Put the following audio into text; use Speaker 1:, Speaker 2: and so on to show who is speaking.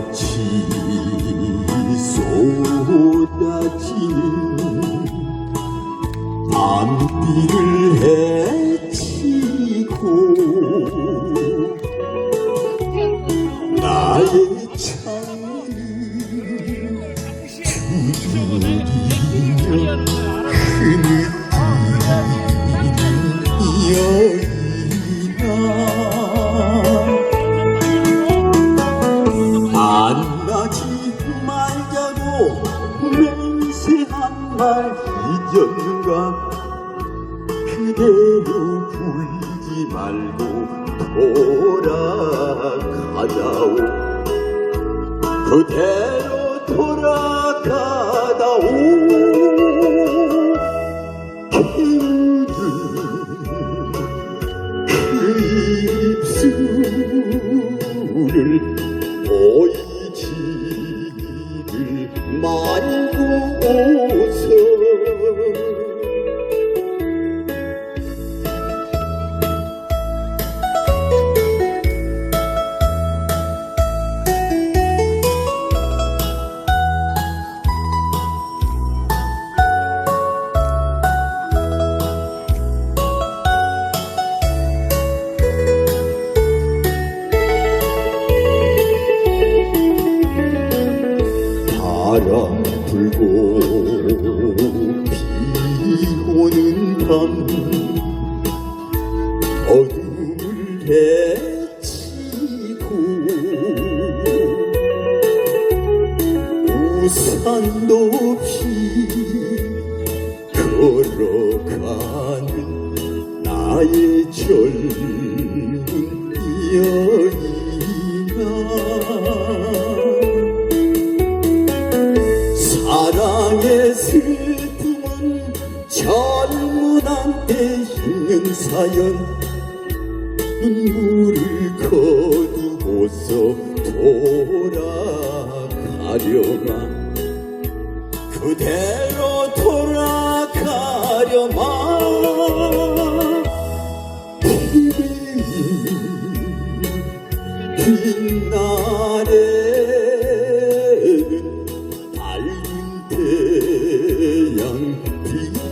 Speaker 1: 같이 쏟아진 담비를 해치고 나의 창을 주저리며 흐느 아, 네. 맹세한 말 잊었는가? 그대로 울지 말고 돌아가자오. 그대로 돌아가다오. 그들 그 입술을 말고서 바 불고 비 오는 밤 어둠을 헤치고 우산 높이 걸어가 사랑의 슬픔은 젊은한테 있는 사연. 눈물을 거두고서 돌아가려마. 그대로 돌아가려마. 긴 빛날에 태양 빛.